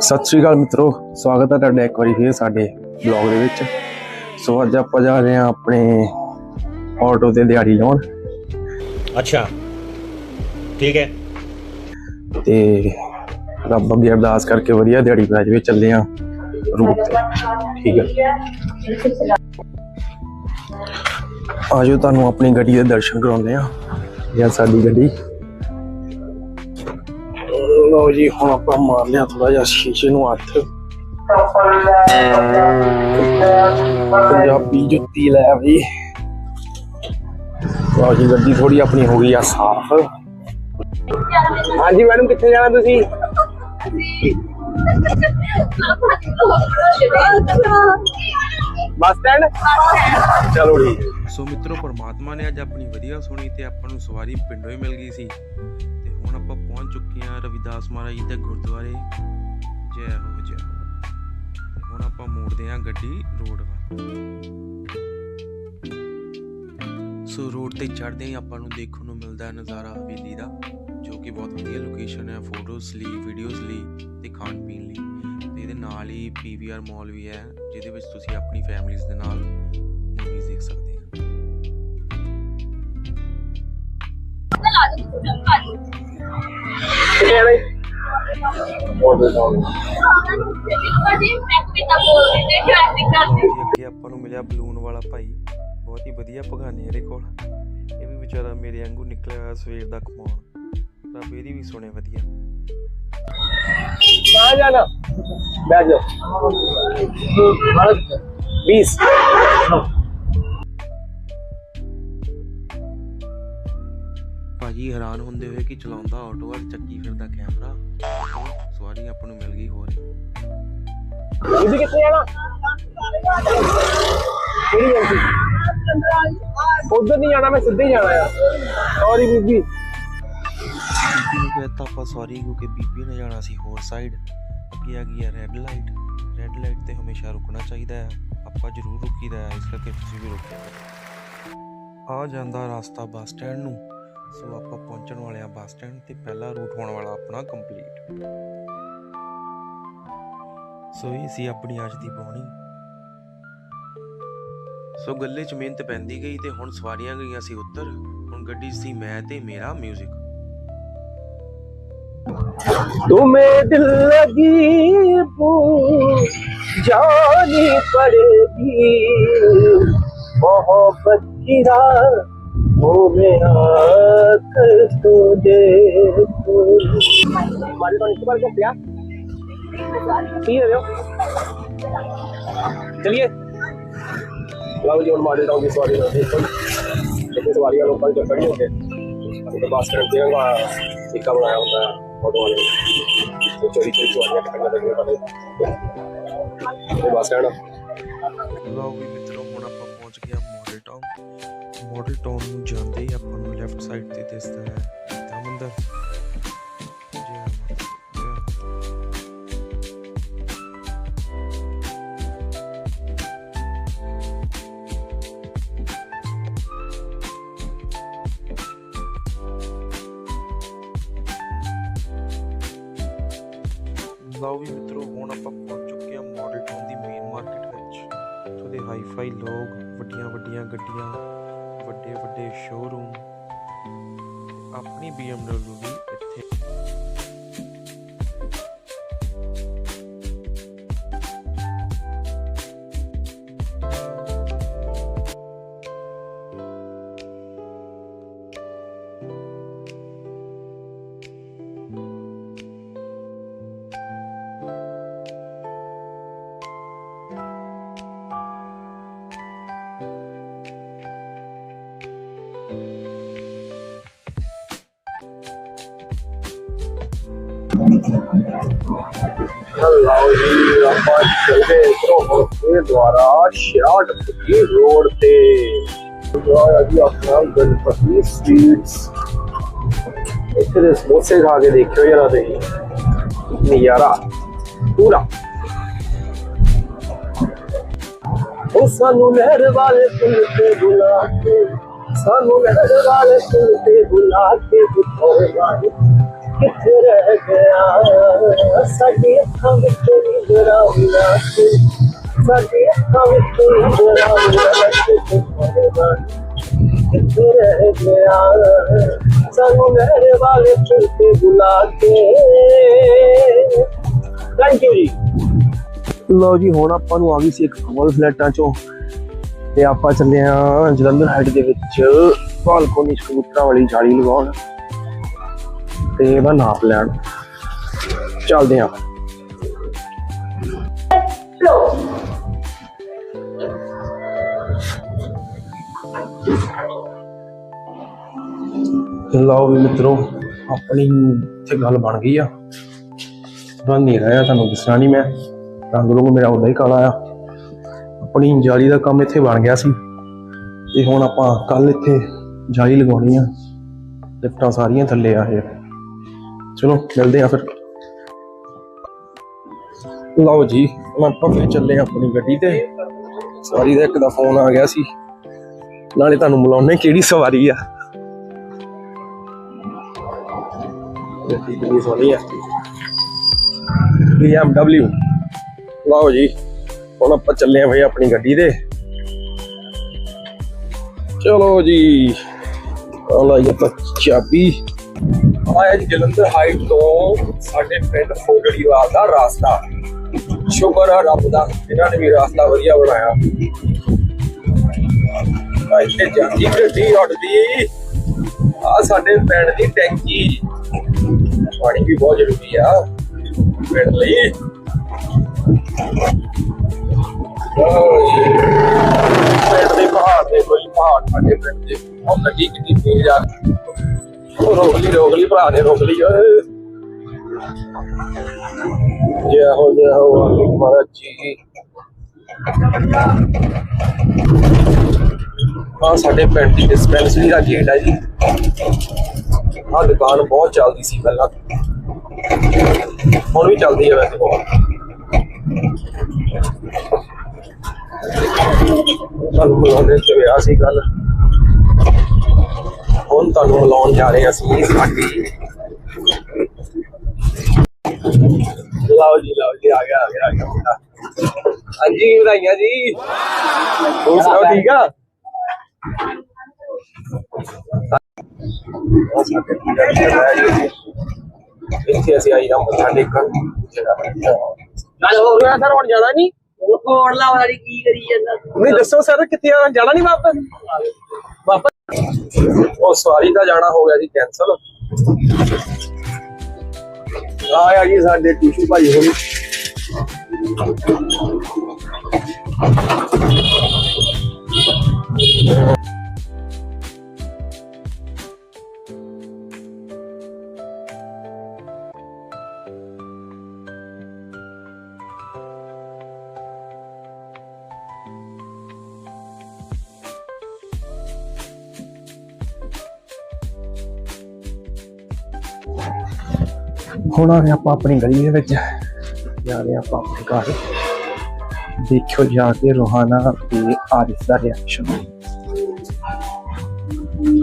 ਸਤਿ ਸ਼੍ਰੀ ਅਕਾਲ ਮਿੱਤਰੋ ਸਵਾਗਤ ਹੈ ਤੁਹਾਡਾ ਇੱਕ ਵਾਰੀ ਫੇਰ ਸਾਡੇ ਬਲੌਗ ਦੇ ਵਿੱਚ। ਸੋ ਅੱਜ ਆਪਾਂ ਜਾ ਰਹੇ ਹਾਂ ਆਪਣੇ ਆਟੋ ਤੇ ਦਿਹਾੜੀ ਲਾਉਣ। ਅੱਛਾ। ਠੀਕ ਹੈ। ਤੇ ਰੱਬ ਅੱਗੇ ਅਰਦਾਸ ਕਰਕੇ ਵਧੀਆ ਦਿਹਾੜੀ ਬਣਾ ਜਵੇ ਚੱਲੇ ਆ ਰੂਟ ਤੇ। ਠੀਕ ਹੈ। ਆਜੋ ਤੁਹਾਨੂੰ ਆਪਣੀ ਗੱਡੀ ਦੇ ਦਰਸ਼ਨ ਕਰਾਉਂਦੇ ਆ ਜਾਂ ਸਾਡੀ ਗੱਡੀ। ਲਓ ਜੀ, ਹੁਣ ਆਪਾਂ ਮਾਰ ਲਿਆ ਥੋੜਾ ਜਿਹਾ ਸ਼ੀਸ਼ੇ ਨੂੰ ਹੱਥ ਪੰਜਾਬੀ ਜੁੱਤੀ ਲੈ ਵੀ ਲਓ ਜੀ, ਗੱਡੀ ਥੋੜੀ ਆਪਣੀ ਹੋ ਗਈ ਆ ਸਾਫ਼। ਹਾਂਜੀ, ਮੈਡਮ, ਕਿੱਥੇ ਜਾਣਾ ਤੁਸੀਂ? Bus stand? ਚਲੋ ਠੀਕ। ਸੋ ਮਿੱਤਰੋ, ਪਰਮਾਤਮਾ ਨੇ ਅੱਜ ਆਪਣੀ ਵਧੀਆ ਸੁਣੀ ਤੇ ਆਪਾਂ ਨੂੰ ਸਵਾਰੀ ਪਿੰਡੋਂ ਹੀ ਮਿਲ ਗਈ ਸੀ। ਹੁਣ ਆਪਾਂ ਪਹੁੰਚ ਚੁੱਕੇ ਹਾਂ ਰਵਿਦਾਸ ਮਹਾਰਾਜ ਜੀ ਦੇ ਗੁਰਦੁਆਰੇ। ਜੈ ਹੋ ਜੈ ਹੋ। ਹੁਣ ਆਪਾਂ ਮੋੜਦੇ ਹਾਂ ਗੱਡੀ ਰੋਡ ਵੱਲ। ਸੋ ਰੋਡ ਤੇ ਚੜ੍ਹਦੇ ਹੀ ਆਪਾਂ ਨੂੰ ਦੇਖਣ ਨੂੰ ਮਿਲਦਾ ਹੈ ਨਜ਼ਾਰਾ ਹਵੇਲੀ ਦਾ, ਜੋ ਕਿ ਬਹੁਤ ਵਧੀਆ ਲੋਕੇਸ਼ਨ ਹੈ ਫੋਟੋਜ਼ ਲਈ ਵੀਡੀਓਜ਼ ਲਈ ਤੇ ਖਾਣ ਪੀਣ ਲਈ। ਤੇ ਇਹਦੇ ਨਾਲ ਹੀ ਪੀਵੀਆਰ ਮਾਲ ਵੀ ਹੈ, ਜਿਹਦੇ ਵਿੱਚ ਤੁਸੀਂ ਆਪਣੀ ਫੈਮਿਲੀਜ਼ ਦੇ ਨਾਲ ਮੂਵੀਜ਼ ਦੇਖ ਸਕਦੇ ਹੋ। ਅੱਗੇ ਆਪਾਂ ਨੂੰ ਮਿਲਿਆ ਬਲੂਨ ਵਾਲਾ ਭਾਈ। ਬਹੁਤ ਹੀ ਵਧੀਆ ਭਗਾਨੇ ਇਹਦੇ ਕੋਲ। ਇਹ ਵੀ ਵਿਚਾਰਾ ਮੇਰੇ ਵਾਂਗੂ ਨਿਕਲਿਆ ਹੋਇਆ ਸਵੇਰ ਦਾ ਕਮਾਉਣ। ਰੱਬ ਇਹਦੀ ਵੀ ਸੁਣੇ ਵਧੀਆ। ਕਹਾਂ ਜਾਣਾ ਬੈਠ ਜਾ 20 ਭਾਜੀ ਹੈਰਾਨ ਹੁੰਦੇ ਹੋਏ ਕਿ ਚਲਾਉਂਦਾ ਆਟੋ ਔਰ ਚੱਕੀ ਫਿਰਦਾ ਕੈਮਰਾ ਸਵਾਰੀ ਆਪਾਂ ਨੂੰ ਮਿਲ ਗਈ ਹੋਰ। ਇਹਦੀ ਕਿੱਥੇ ਜਾਣਾ ਕਿਹੜੀ ਜਾਂਦੀ ਉਧਰ ਨਹੀਂ ਜਾਣਾ ਮੈਂ ਸਿੱਧੇ ਜਾਣਾ ਆ। ਸੌਰੀ ਬੀਬੀ। ਬੀਬੀ ਨੂੰ ਸੌਰੀ ਕਿਉਂਕਿ ਬੀਬੀ ਨੇ ਜਾਣਾ ਸੀ ਹੋਰ ਸਾਈਡ ਅੱਗੇ ਆ ਗਈ ਹੈ ਰੈੱਡ ਲਾਈਟ ਰੈੱਡ ਲਾਈਟ ਤੇ ਹਮੇਸ਼ਾ ਰੁਕਣਾ ਚਾਹੀਦਾ ਹੈ ਆਪਾਂ ਜ਼ਰੂਰ ਰੁਕੀਦਾ ਹੈ ਇਸ ਕਰਕੇ ਤੁਸੀਂ ਵੀ ਰੁਕਿਆ ਆ ਜਾਂਦਾ ਰਸਤਾ ਬੱਸ ਸਟੈਂਡ ਨੂੰ। ਸੋ ਆਪਾਂ ਪਹੁੰਚਣ ਵਾਲੇ ਆ ਬੱਸ ਸਟੈਂਡ ਤੇ ਪਹਿਲਾ ਰੂਟ ਹੋਣ ਵਾਲਾ ਆਪਣਾ ਕੰਪਲੀਟ ਸੋ ਇਹ ਸੀ ਆਪਣੀ ਅੱਜ ਦੀ ਬਾਣੀ ਸੋ ਗੱਲੇ 'ਚ ਮਿਹਨਤ ਪੈਂਦੀ ਗਈ ਤੇ ਹੁਣ ਸਵਾਰੀਆਂ ਗਈਆਂ ਸੀ ਉੱਤਰ ਹੁਣ ਗੱਡੀ 'ਚ ਸੀ ਮੈਂ ਤੇ ਮੇਰਾ 뮤직 तुम्हें दिल लगी वो जानी पड़ेगी मोहब्बत की राह वो में आकर तो देखो हमारे तो इस बार को क्या पी रहे हो चलिए लाओ जी और मॉडल टाउन की सवारी में देखो कितनी सवारी लोग कल जब खड़ी होते तो बास कर देगा टिक्का बनाया होता है ऑटो वाले ने। तो चोरी चोरी सवारियां पकड़ने लगे पहले तो ਲੋ ਵੀ ਮਿੱਤਰੋ, ਹੁਣ ਆਪਾਂ ਪਹੁੰਚ ਗਏ ਮੋਡਲ ਟਾਊਨ। ਮੋਡਲ ਟਾਊਨ ਨੂੰ ਜਾਂਦੇ ਹੀ ਆਪਾਂ ਨੂੰ ਲੈਫਟ ਸਾਈਡ ਤੇ ਦਿਸਦਾ ਹੈ ਦਮੰਦਰ ਲਓ ਵੀ ਮਿੱਤਰੋ, ਹੁਣ ਆਪਾਂ ਭਾਈ ਲੋਕ ਵੱਡੀਆਂ ਵੱਡੀਆਂ ਗੱਡੀਆਂ ਵੱਡੇ ਵੱਡੇ ਸ਼ੋਰੂਮ ਆਪਣੀ BMW ਵੀ ਲਓ ਜੀ ਆਪਾਂ ਚੱਲੇ ਇਧਰੋਂ ਇਹ ਦੁਆਰਾ ਸ਼ਾਟ ਦੀ ਰੋਡ ਤੇ ਦੁਆਰਾ ਜੀ ਆਪਣਾ ਗਣਪਤੀ ਸਵੀਟਸ ਇੱਥੇ ਦੇ ਸਮੋਸੇ ਖਾ ਕੇ ਦੇਖਿਓ ਜਰਾ ਤੇ ਨਜ਼ਾਰਾ ਪੂਰਾ ਉਹ ਸਾਨੂੰ ਲਹਿਰ ਵਾਲੇ ਪੁੱਲ ਤੇ ਬੁਲਾ ਕੇ ਸਾਨੂੰ ਲਹਿਰ ਵਾਲੇ ਪੁੱਲ ਤੇ ਬੁਲਾ ਕੇ ਬੁਲਾਏ ਕਿੱਥੇ ਰਹਿ ਗਿਆ ਸਾਡੇ ਅੱਖਾਂ ਵਿੱਚ ਨਿਗਰਾ ਹੁੰਦਾ ਸੀ ਸਾਡੇ ਅੱਖਾਂ ਵਿੱਚ ਨਿਗਰਾ ਹੁੰਦਾ ਸੀ ਕਿੱਥੇ ਰਹਿ ਗਿਆ ਸਾਨੂੰ ਮੇਰੇ ਵਾਲੇ ਚੁੱਕੇ ਬੁਲਾ ਕੇ ਥੈਂਕ ਯੂ ਜੀ। ਲਓ ਜੀ, ਹੁਣ ਆਪਾਂ ਨੂੰ ਆ ਗਈ ਸੀ ਇੱਕ ਕਮਲ ਫਲੈਟਾਂ ਚੋਂ। ਤੇ ਆਪਾਂ ਚੱਲੇ ਆ ਜਲੰਧਰ ਹੈਡ ਦੇ ਵਿੱਚ। ਬਾਲਕੋਨੀ ਸਕੂਟਰਾਂ ਵਾਲੀ ਜਾਲੀ ਲਗਾਉਣ। ਤੇ ਇਹਦਾ ਨਾਪ ਲੈਣ। ਚੱਲਦੇ ਆ ਲਓ। ਵੀ ਮਿੱਤਰੋ ਆਪਣੀ ਇੱਥੇ ਗੱਲ ਬਣ ਗਈ ਆ। ਰੰਗ ਨਹੀਂ ਰਿਹਾ ਤੁਹਾਨੂੰ ਦੱਸਣਾ ਨਹੀਂ ਮੈਂ। ਰੰਗ ਰੁੰਗ ਮੇਰਾ ਉਦਾਂ ਹੀ ਕਾਲਾ ਆ। ਆਪਣੀ ਜਾਲੀ ਦਾ ਕੰਮ ਇੱਥੇ ਬਣ ਗਿਆ ਸੀ। ਤੇ ਹੁਣ ਆਪਾਂ ਕੱਲ ਇੱਥੇ ਜਾਲੀ ਲਗਾਉਣੀ ਆ। ਲਿਫਟਾਂ ਸਾਰੀਆਂ ਥੱਲੇ ਆ ਇਹ। ਚਲੋ, ਮਿਲਦੇ ਆ ਫਿਰ। ਲਓ ਜੀ, ਹੁਣ ਆਪਾਂ ਚੱਲੇ ਆਪਣੀ ਗੱਡੀ ਤੇ। ਸਵਾਰੀ ਦਾ ਇੱਕ ਦਾ ਫੋਨ ਆ ਗਿਆ ਸੀ। ਨਾਲੇ ਤੁਹਾਨੂੰ ਬੁਲਾਉਣੇ ਕਿਹੜੀ ਸਵਾਰੀ ਆ। ਕਿੰਨੀ ਸੋਹਣੀ ਆ। BMW ਲਓ ਜੀ, ਹੁਣ ਆਪਾਂ ਚੱਲੇ ਆ ਭਾਈ ਆਪਣੀ ਗੱਡੀ ਤੇ। ਚਲੋ ਜੀ ਆ ਲਈ ਆਪਾਂ ਚਾਬੀ। ਆਇਆ ਜੀ ਜਲੰਧਰ ਹਾਈਟ ਤੋਂ ਸਾਡੇ ਪਿੰਡ ਫੋਗੜੀਵਾਲ ਦਾ ਰਾਸਤਾ। ਸ਼ੁਕਰ ਆ ਰੱਬ ਦਾ, ਇਹਨਾਂ ਨੇ ਵੀ ਰਾਸਤਾ ਵਧੀਆ ਬਣਾਇਆ। ਇੱਥੇ ਜਾਂਦੀ ਗੱਡੀ ਉੱਡਦੀ। ਆ ਸਾਡੇ ਪਿੰਡ ਦੀ ਟੈਂਕੀ। ਪਾਣੀ ਵੀ ਬਹੁਤ ਜ਼ਰੂਰੀ ਆ, ਪਿੰਡ ਲਈ। ਪਿੰਡ ਦੇ ਪਹਾੜ ਤੇ ਕੋਈ ਪਹਾੜ ਸਾਡੇ ਪਿੰਡ ਦੇ। ਉਹ ਗੱਡੀ ਕਿੰਨੀ ਤੇਜ਼ ਆ। ਉਹ ਰੋਕ ਲਈ ਰੋਕ ਲਈ ਭਰਾ ਨੇ, ਰੋਕ ਲਈ, ਓਏ। ਜੈ ਹੋ ਜੈ ਹੋ ਮਹਾਰਾਜ ਜੀ। ਆ ਸਾਡੇ ਪਿੰਡ ਦੀ ਡਿਸਪੈਂਸਰੀ ਦਾ ਗੇਟ ਹੈ ਜੀ। ਆ ਦੁਕਾਨ ਬਹੁਤ ਚੱਲਦੀ ਸੀ ਪਹਿਲਾਂ। ਹੁਣ ਵੀ ਚੱਲਦੀ ਹੈ ਵੈਸੇ ਬਹੁਤ। ਤੁਹਾਨੂੰ ਮਿਲਾਉਣੇ ਚ ਵਿਆਹ ਸੀ ਗੱਲ। ਹੁਣ ਤੁਹਾਨੂੰ ਮਿਲਾਉਣ ਜਾ ਰਹੇ ਹਾਂ ਅਸੀਂ ਸਾਡੀ ਲਓ ਜੀ ਲਓ ਜੀ ਆ ਗਿਆ ਆ ਗਿਆ ਆ ਗਿਆ ਮੁੰਡਾ। ਹਾਂਜੀ ਵਧਾਈਆਂ ਜੀ। ਹੋਰ ਸੁਣਾਓ ਠੀਕ ਆ? ਹੈ। ਇੱਥੇ ਅਸੀਂ ਆਈ ਨਾ ਮੱਥਾ ਟੇਕਣ। ਗੱਲ ਹੋ ਗਿਆ ਸਰ ਹੁਣ ਜਾਣਾ ਨਹੀਂ? ਉਹ ਕੋੜਲਾ ਵਾਲੀ ਕੀ ਕਰੀ ਜਾਂਦਾ ਨਹੀਂ ਦੱਸੋ ਸਰ ਕਿੱਥੇ ਆ? ਜਾਣਾ ਨਹੀਂ ਵਾਪਸ? ਵਾਪਸ? ਉਹ ਸਵਾਰੀ ਦਾ ਜਾਣਾ ਹੋ ਗਿਆ ਜੀ ਕੈਨਸਲ ਆਇਆ ਜੀ ਸਾਡੇ ਟਿਸ਼ੂ ਭਾਈ ਹੋਣੀ। ਹੁਣ ਆ ਗਏ ਆਪਾਂ ਆਪਣੀ ਗਲੀ ਦੇ ਵਿੱਚ ਜਾ ਰਹੇ ਆਪਾਂ ਆਪਣੇ ਘਰ ਦੇਖਿਓ ਜਾ ਕੇ ਰੋਹਾਨਾ ਤੇ ਆਰਿਸ ਦਾ ਰਿਐਕਸ਼ਨ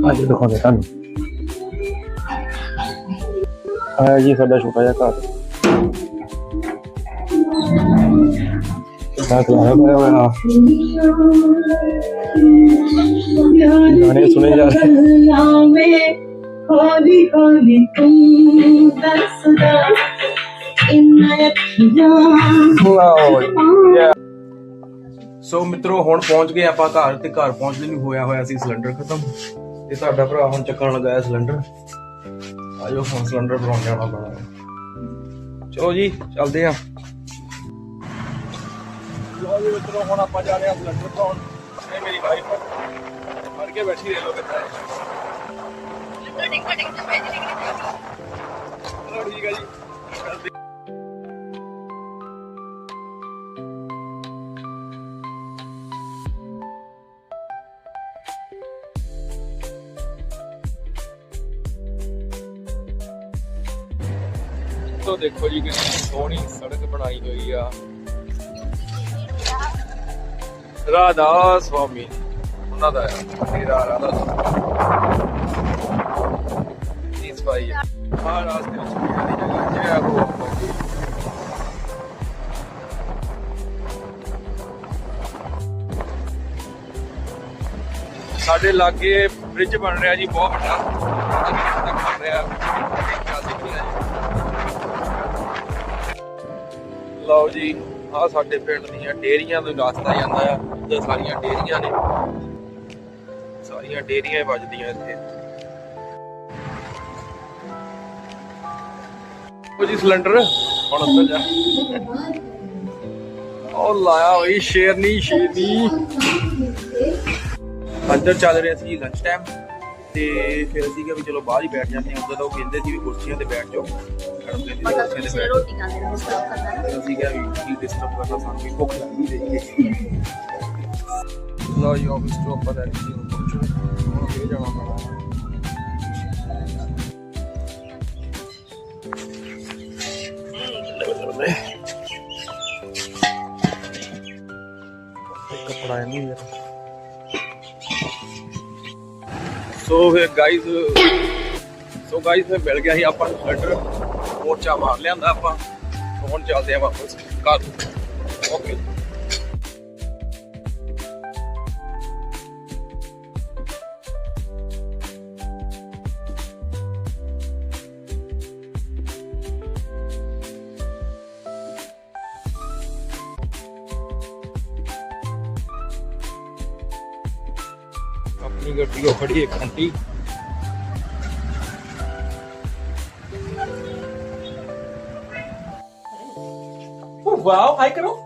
ਅੱਜ ਦਿਖਾਉਂਦੇ ਤੁਹਾਨੂੰ। ਆਇਆ ਜੀ ਸਾਡਾ ਛੋਟਾ ਜਿਹਾ ਘਰ। ਕਿੰਨਾ ਕਲਾਇਆ ਹੋਇਆ? ਹੋਇਆ ਗਾਣੇ ਸੁਣੇ ਜਾ ਰਹੇ। ਹੌਲੀ ਹੌਲੀ ਤੂੰ ਦੱਸਦਾ ਇੰਨਾ ਅੱਖੀਆਂ ਲਓ ਸੋ ਮਿੱਤਰੋ ਹੁਣ ਪਹੁੰਚ ਗਏ ਆਪਾਂ ਘਰ ਤੇ ਘਰ ਪਹੁੰਚਦੇ ਨੂੰ ਹੋਇਆ ਹੋਇਆ ਸੀ ਸਿਲੰਡਰ ਖਤਮ। ਤੇ ਸਾਡਾ ਭਰਾ ਹੁਣ ਚੱਕਣ ਲੱਗਾ ਹੈ ਸਿਲੰਡਰ। ਆਜੋ ਹੁਣ ਸਿਲੰਡਰ ਭਰਾਉਣ ਜਾਣਾ ਪੈਣਾ ਚਲੋ ਜੀ ਚੱਲਦੇ ਆ ਲੋ ਜੀ ਮਿੱਤਰੋ ਹੁਣ ਆਪਾਂ ਜਾ ਰਹੇ ਆ ਸਿਲੰਡਰ ਭਰਾਉਣ ਇਹ ਮੇਰੀ ਵਾਈਫ ਮਰ ਕੇ ਬੈਠੀ ਰਹਿ ਲੋ ਕਿੱਥੇ? ਚਲੋ ਠੀਕ ਹੈ ਜੀ। ਤੋ ਦੇਖੋ ਜੀ ਕਿੰਨੀ ਸੋਹਣੀ ਸੜਕ ਬਣਾਈ ਹੋਈ ਆ। ਰਾਧਾ ਸਵਾਮੀ, ਉਹਨਾਂ ਦਾ ਆ ਰਾਧਾ ਇਸ ਸਾਡੇ ਲਾਗੇ ਬ੍ਰਿਜ ਬਣ ਰਿਹਾ ਜੀ, ਬਹੁਤ ਵੱਡਾ। ਲਓ ਜੀ ਆ ਸਾਡੇ ਪਿੰਡ ਦੀਆਂ ਡੇਰੀਆਂ ਤੋਂ ਰਾਸਤਾ ਜਾਂਦਾ ਆ ਤੇ ਸਾਰੀਆਂ ਡੇਰੀਆਂ ਨੇ। ਸਾਰੀਆਂ ਡੇਰੀਆਂ ਵੱਜਦੀਆਂ ਇੱਥੇ। ਉਹ ਜੀ ਸਿਲੰਡਰ। ਹੁਣ ਅੰਦਰ ਜਾ। ਉਹ ਲਾਇਆ ਹੋਈ ਸ਼ੇਰਨੀ ਸ਼ੇਰਨੀ। ਅੰਦਰ ਚੱਲ ਰਿਹਾ ਸੀ ਲੰਚ ਟਾਈਮ ਤੇ ਫਿਰ ਅਸੀਂ ਕਿਹਾ ਵੀ ਚਲੋ ਬਾਹਰ ਹੀ ਬੈਠ ਜਾਂਦੇ ਹਾਂ। ਉਦੋਂ ਤਾਂ ਉਹ ਕਹਿੰਦੇ ਸੀ ਵੀ ਕੁਰਸੀਆਂ ਤੇ ਬੈਠ ਜਾਓ। ਮੈਡਮ ਕਹਿੰਦੀ ਸੀ ਕੁਰਸੀਆਂ ਤੇ ਬੈਠ ਰੋਟੀ ਖਾਂਦੇ ਨੇ ਸਟਾਪ ਕਰਨਾ ਨਾ ਜਾਓ ਅਸੀਂ ਕਿਹਾ ਵੀ ਕੀ ਡਿਸਟਰਬ ਕਰਨਾ, ਸਾਨੂੰ ਵੀ ਭੁੱਖ ਲੱਗੀ ਰਹੀ ਹੈ। ਲਓ ਜੀ ਆਫਿਸ ਤੋਂ ਆਪਾਂ ਲੈ ਲਈ ਹੁਣ ਪਹੁੰਚੋ ਹੁਣ ਫੇਰ ਜਾਣਾ ਪੈਣਾ। ਕੱਪੜਾ ਨਹੀਂ ਯਾਰ ਸੋ ਫਿਰ ਗਾਈਜ਼ ਸੋ ਗਾਈਜ਼ ਫਿਰ ਮਿਲ ਗਿਆ ਸੀ ਆਪਾਂ ਨੂੰ ਸਿਲੰਡਰ ਮੋਰਚਾ ਮਾਰ ਲਿਆਂਦਾ ਆਪਾਂ। ਹੁਣ ਚੱਲਦੇ ਆ ਵਾਪਸ ਘਰ। ਓਕੇ ਆਪਣੀ ਗੱਡੀ ਉਹ ਖੜੀ ਇੱਕ ਘੰਟੀ। ਵਾਓ ਹਾਈ ਕਰੋ।